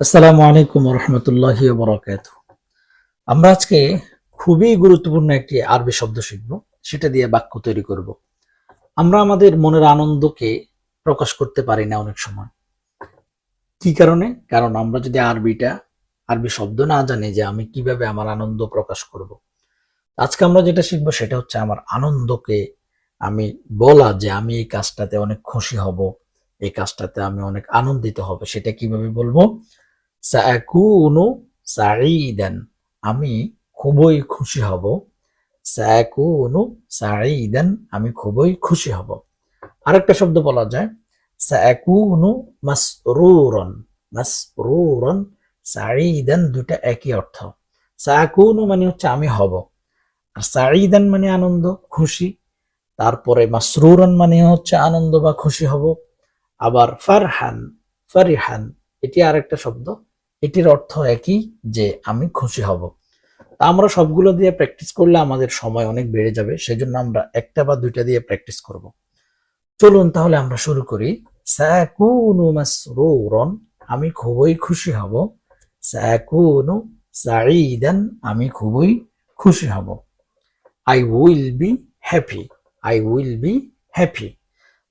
আসসালামু আলাইকুম রহমতুল্লাহি বরকাত আমরা আজকে খুবই গুরুত্বপূর্ণ একটি আরবি শব্দ শিখব, সেটা দিয়ে বাক্য তৈরি করব। আমরা আমাদের মনের আনন্দকে প্রকাশ করতে পারি না অনেক সময়। কি কারণে? কারণ আমরা যদি আরবিটা, আরবি শব্দ না জানি যে আমি কীভাবে আমার আনন্দ প্রকাশ করব। আজকে আমরা যেটা শিখব সেটা হচ্ছে আমার আনন্দকে আমি বলা যে আমি এই কাজটাতে অনেক খুশি হব, এই কাজটাতে আমি অনেক আনন্দিত হব, সেটা কীভাবে বলব? সাকুনু সাঈদান। আমি খুবই খুশি হব। সাকুনু সাঈদান, আমি খুবই খুশি হব। আরেকটা শব্দ বলা যায়। সাকুনু মাসরুরন। মাসরুরন, সাঈদান দুটা একই অর্থ। সাকুনু মানে হচ্ছে আমি হব। আর সাঈদান মানে আনন্দ, খুশি। তারপরে মাসরুরন মানে হচ্ছে আনন্দ বা খুশি হব। আবার ফারহান, ফারিহান, এটি আরেকটা শব্দ। এটির অর্থ একই যে আমি খুশি হব। তা আমরা সবগুলো দিয়ে প্র্যাকটিস করলে আমাদের সময় অনেক বেড়ে যাবে, সেজন্য আমরা একটা বা দুইটা দিয়ে প্র্যাকটিস করব। চলুন তাহলে আমরা শুরু করি। সাকুনু মাসরুরন, আমি খুবই খুশি হব। সাকুনু সাঈদান, আমি খুবই খুশি হব। I will be happy I will be happy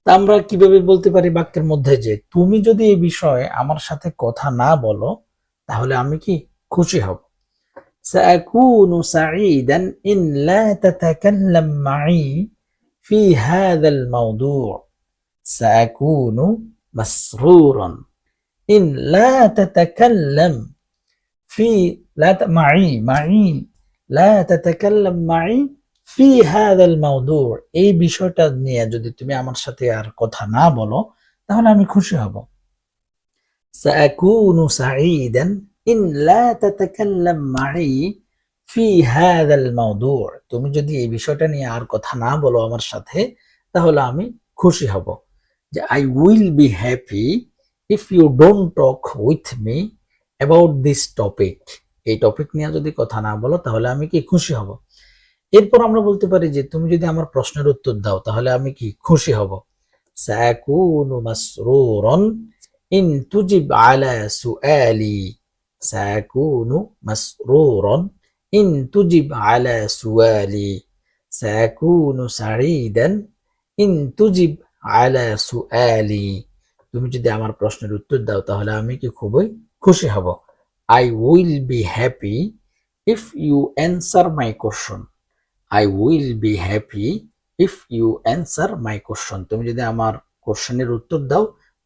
তা আমরা কীভাবে বলতে পারি বাক্যের মধ্যে যে, তুমি যদি এই বিষয়ে আমার সাথে কথা না বলো তাহলে আমি কি খুশি হব سأكون سعيدا إن لا تتكلم معي في هذا الموضوع سأكون مسرورا إن لا تتكلم في لا ت... معي معي لا تتكلم معي ফি হাদাল মাউদুর এই বিষয়টা নিয়ে যদি তুমি আমার সাথে আর কথা না বলো তাহলে আমি খুশি হব সাকুনু সাঈদান ইন লা তাতাকাল্লাম মাই ফি হাদাল মাউদুর তুমি যদি এই বিষয়টা নিয়ে আর কথা না বলো আমার সাথে, তাহলে আমি খুশি হব যে I will be happy if you don't talk with me about this topic এই টপিক নিয়ে যদি কথা না বলো, তাহলে আমি কি খুশি হব? এরপর আমরা বলতে পারি যে তুমি যদি আমার প্রশ্নের উত্তর দাও, তাহলে আমি কি খুশি হব? সাকুনু মাসরুরন ইন তুজিব আলা সুআলি সাকুনু মাসরুরন ইন তুজিব আলা সুআলি সাকুনু সাঈদান ইন তুজিব আলা সুআলি তুমি যদি আমার প্রশ্নের উত্তর দাও, তাহলে আমি কি খুবই খুশি হব। I will be happy if you answer my question I will be happy if you answer my question তুমি যদি আমার কোশ্চেনের উত্তর দাও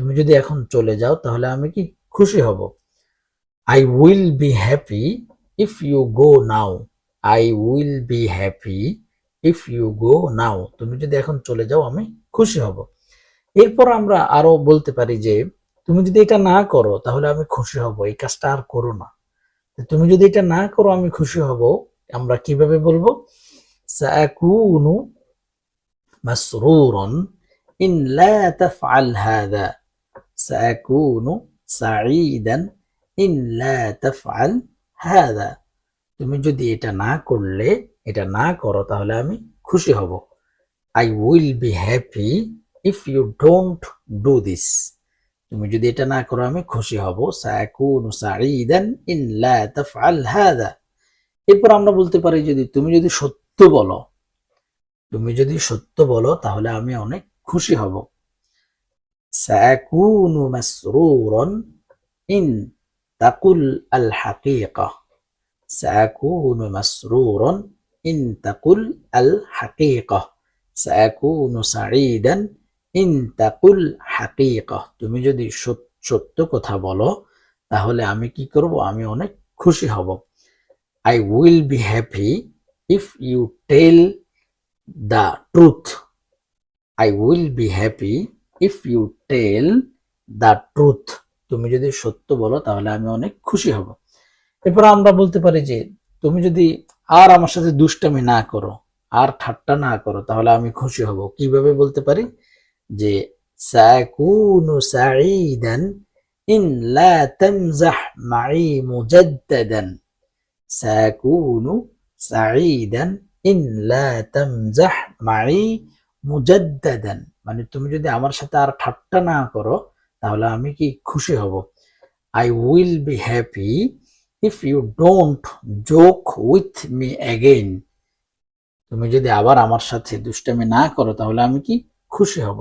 তুমি যদি এখন চলে যাও, তাহলে আমি কি খুশি হব? I will be happy if you go now I will be happy if you go now তুমি যদি এখন চলে যাও, আমি খুশি হব। এরপর আমরা আরও বলতে পারি যে, তুমি যদি এটা না করো, তাহলে আমি খুশি হব। এই কাজটা আর করো না। তুমি যদি এটা না করো, আমি খুশি হব। আমরা কীভাবে বলব? সাকুনু মাসরুরন ইন লা তাফআল হাদা। সাকুনু সাঈদান ইন লা তাফআল হাদা তুমি যদি এটা না করলে, এটা না করো, তাহলে আমি খুশি হব। I will be happy if you don't do this তুমি যদি এটা না করো, আমি খুশি হব। সাকুনু সাঈদান ইন লা তাফআল হাদা এরপর আমরা বলতে পারি যদি, তুমি যদি সত্য বলো, তুমি যদি সত্য বলো, তাহলে আমি অনেক খুশি হব। সাকুনু মাসরুরন ইন তাকুল আল হাকিকা সাকুনু মাসরুরন ইন তাকুল আল হাকিকা সাকুনু সাঈদান ইন তাকুল হাকিকা তুমি যদি সত্য কথা বলো, তাহলে আমি কি করব? আমি অনেক খুশি হব। I will be happy if you tell the truth. I will be happy if you tell the truth. তুমি যদি সত্য বলো তাহলে আমি অনেক খুশি হব। এরপর আমরা বলতে পারি যে, তুমি যদি আর আমার সাথে দুষ্টামি না করো, আর ঠাট্টা না করো, তাহলে আমি খুশি হব। কীভাবে বলতে পারি? যে, সাকুনু সাঈদান ইন লা তামজাহ মাই মুজাদ্দাদান। সাকুনু সাঈদান ইন লা তামজাহ মাই মুজাদ্দাদান। মানে তুমি যদি আমার সাথে আর ঠাট্টা না করো, তাহলে আমি কি খুশি হব? I will be happy if you don't joke with me again তুমি যদি আবার আমার সাথে দুষ্টামি না করো, তাহলে আমি কি খুশি হব?